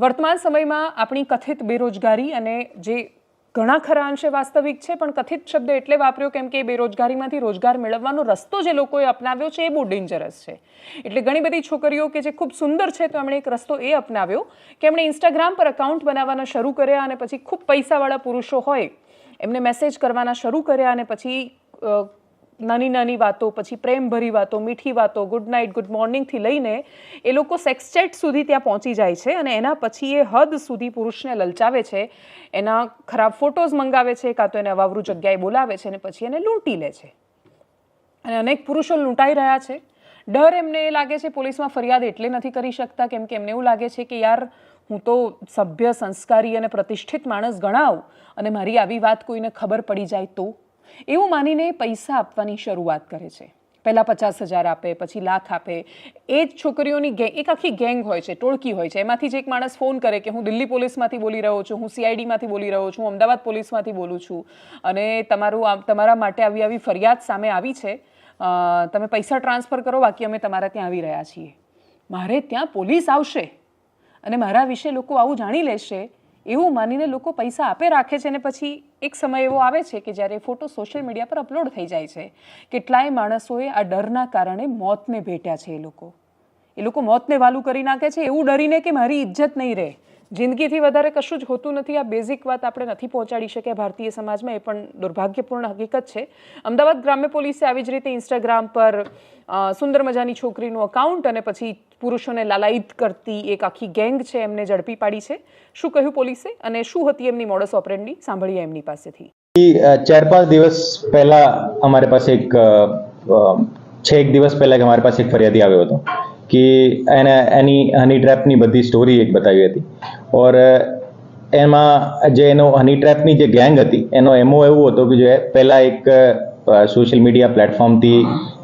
વર્તમાન સમયમાં આપણી કથિત બેરોજગારી અને જે ઘણા ખરા અંશે વાસ્તવિક છે, પણ કથિત શબ્દ એટલે વાપર્યો કેમ કે એ બેરોજગારીમાંથી રોજગાર મેળવવાનો રસ્તો જે લોકોએ અપનાવ્યો છે, એ બહુ ડેન્જરસ છે. એટલે ઘણી બધી છોકરીઓ કે જે ખૂબ સુંદર છે, તો એમણે એક રસ્તો એ અપનાવ્યો કે એમણે ઇન્સ્ટાગ્રામ પર અકાઉન્ટ બનાવવાના શરૂ કર્યા અને પછી ખૂબ પૈસાવાળા પુરુષો હોય, એમને મેસેજ કરવાના શરૂ કર્યા અને પછી નાની નાની વાતો, પછી પ્રેમભરી વાતો, મીઠી વાતો ગુડ નાઇટ ગુડ મોર્નિંગથી લઈને એ લોકો સેક્સ ચેટ સુધી ત્યાં પહોંચી જાય છે અને એના પછી એ હદ સુધી પુરુષને લલચાવે છે, એના ખરાબ ફોટોઝ મંગાવે છે, કાં તો એને અવાવરું જગ્યાએ બોલાવે છે અને પછી એને લૂંટી લે છે. અને અનેક પુરુષો લૂંટાઈ રહ્યા છે. ડર એમને એ લાગે છે, પોલીસમાં ફરિયાદ એટલે નથી કરી શકતા, કેમ કે એમને એવું લાગે છે કે યાર, હું તો સભ્ય, સંસ્કારી અને પ્રતિષ્ઠિત માણસ ગણાવ અને મારી આવી વાત કોઈને ખબર પડી જાય તો? એવું માનીને પૈસા આપવાની શરૂઆત કરે છે. પહેલાં પચાસ હજાર આપે, પછી લાખ આપે. એ જ છોકરીઓની ગેંગ એક આખી ગેંગ હોય છે, ટોળકી હોય છે. એમાંથી જ એક માણસ ફોન કરે કે હું દિલ્હી પોલીસમાંથી બોલી રહ્યો છું, હું સીઆઈડીમાંથી બોલી રહ્યો છું અમદાવાદ પોલીસમાંથી બોલું છું. અને તમારું તમારા માટે આવી આવી ફરિયાદ સામે આવી છે. તમે પૈસા ટ્રાન્સફર કરો, બાકી અમે તમારા ત્યાં આવી રહ્યા છીએ. મારે ત્યાં પોલીસ આવશે. અને મારા વિશે લોકો આવું જાણી લેશે. એવું માનીને લોકો પૈસા આપે રાખે છે અને પછી એક સમય એવો આવે છે કે જ્યારે ફોટો સોશિયલ મીડિયા પર અપલોડ થઈ જાય છે, કેટલાય માણસોએ આ ડરના કારણે મોતને ભેટ્યા છે એ લોકો. એ લોકો મોતને વાલું કરી નાખે છે, એવું ડરીને કે મારી ઇજ્જત નહીં રહે. જિંદગીથી વધારે કશું જ હોતું નથી. આ બેઝિક વાત આપણે નથી પહોંચાડી શક્યા ભારતીય સમાજમાં. એ પણ દુર્ભાગ્યપૂર્ણ હકીકત છે. અમદાવાદ ગ્રામ્ય પોલીસે આવી જ રીતે ઇન્સ્ટાગ્રામ પર સુંદર મજાની છોકરીનું અકાઉન્ટ અને પછી પુરુષોને લાલાયિત કરતી એક આખી ગેંગ છે એમને ઝડપી પાડી છે. શું કહ્યું પોલીસે અને શું હતી એમની મોડસ ઓપરેન્ડી સાંભળીએ એમની પાસેથી. ચાર પાંચ દિવસ પહેલા અમારી પાસે એક એક દિવસ પહેલા કે અમારી પાસે એક ફરિયાદી આવ્યો હતો. કે એને એની, હની ટ્રેપની બધી સ્ટોરી એક બતાવી હતી. ઓર, એમાં જે એનો હની ટ્રેપની જે ગેંગ હતી, એનો એમો એવું હતો કે જે પહેલાં એક સોશિયલ મીડિયા પ્લેટફોર્મથી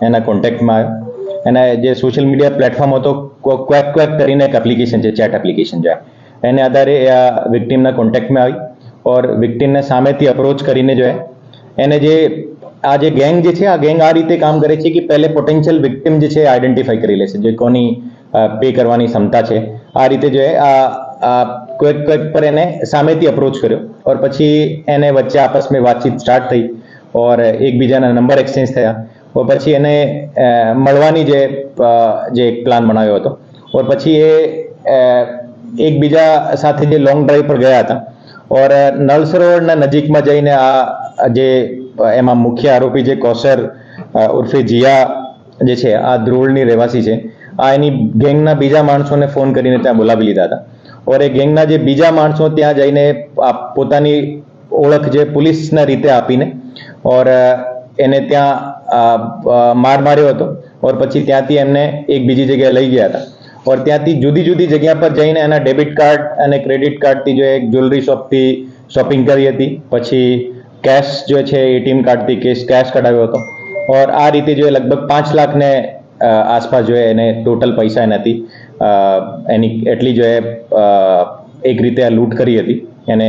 એના કોન્ટેક્ટમાં આવ્યો. એના જે સોશિયલ મીડિયા પ્લેટફોર્મ હતો ક્વેક ક્વેક કરીને એક એપ્લિકેશન છે ચેટ એપ્લિકેશન છે. એને આધારે એ આ વિક્ટીમના કોન્ટેક્ટમાં આવી. ઓર વિક્ટીમને સામેથી અપ્રોચ કરીને જો એને જે આ જે ગેંગ જે છે, આ ગેંગ આ રીતે કામ કરે છે કે પહેલે પોટેન્શિયલ વિક્ટીમ જે છે આઈડેન્ટિફાઈ કરી લેશે. જે કોની પે કરવાની ક્ષમતા છે. આ રીતે જો આ કોઈક ક્વેક પર એને સામેથી અપ્રોચ કર્યો. ઓર પછી એને વચ્ચે આપસ મેં વાતચીત સ્ટાર્ટ થઈ ઓર એકબીજાના નંબર એક્સચેન્જ થયા. ઓર પછી એને મળવાની જે જે પ્લાન બનાવ્યો હતો. ઓર પછી એ એકબીજા સાથે જે લોંગ ડ્રાઈવ પર ગયા હતા. ઓર નળ સરોવરના નજીકમાં જઈને આ, જે એમાં મુખ્ય આરોપી જે કોસર ઉર્ફે જીયા જે છે, આ ધ્રોળની રહેવાસી છે, આ એની ગેંગના બીજા માણસોને ફોન કરીને ત્યાં બોલાવી લીધા હતા. ઓર એ ગેંગના જે બીજા માણસો ત્યાં જઈને પોતાની ઓળખ જે પોલીસના રીતે આપીને, ઓર એને ત્યાં માર માર્યો હતો. ઓર પછી ત્યાંથી એમને એક બીજી જગ્યાએ લઈ ગયા હતા. ઓર ત્યાંથી જુદી જુદી જગ્યા પર જઈને એના ડેબિટ કાર્ડ અને ક્રેડિટ કાર્ડથી જો એક જ્વેલરી શોપથી શોપિંગ કરી હતી. પછી કેશ જે છે એટીએમ કાર્ડથી કેશ કેશ કઢાવ્યો હતો. ઓર આ રીતે જો લગભગ પાંચ લાખને આસપાસ જો એને ટોટલ પૈસા એનાથી એની એટલી જો એ એક રીતે આ લૂંટ કરી હતી એને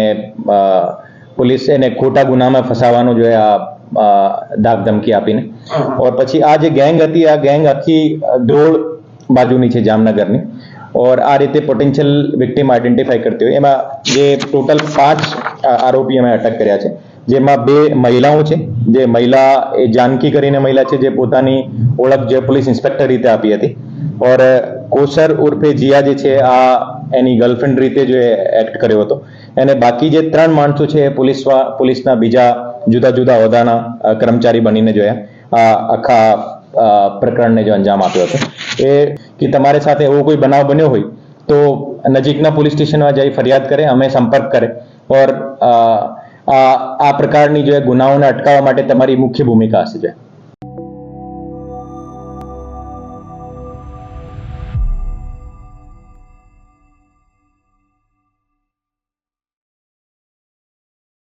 પોલીસ એને ખોટા ગુનામાં ફસાવાનો જો આ ધાક ધમકી આપીને ઓર પછી આ જે ગેંગ હતી આ ગેંગ આખી ધ્રોળ બાજુની છે જામનગરની. ઓર આ રીતે પોટેન્શિયલ વિક્ટીમ આઈડેન્ટિફાઈ કરતી હોય એમાં જે ટોટલ પાંચ આરોપી અમે અટક કર્યા છે. જેમાં બે મહિલાઓ છે. જે મહિલા એ જાનકી કરીને મહિલા છે, જે પોતાની ઓળખ જે પોલીસ ઇન્સ્પેક્ટર રીતે આપી હતી. ઓર કોસર ઉર્ફે જીયા જે છે, આ એની ગર્લફ્રેન્ડ રીતે જે એક્ટ કર્યો હતો. અને બાકી જે ત્રણ માણસો છે, એ પોલીસ પોલીસના બીજા જુદા જુદા હોદ્દાના કર્મચારી બનીને જોયા. આ આખા પ્રકરણને જો અંજામ આપ્યો હતો. એ કે તમારી સાથે એવો કોઈ બનાવ બન્યો હોય, તો નજીકના પોલીસ સ્ટેશનમાં જઈ ફરિયાદ કરે, અમે સંપર્ક કરે. ઓર આ પ્રકારની જે ગુનાઓને અટકાવવા માટે તમારી મુખ્ય ભૂમિકા હશે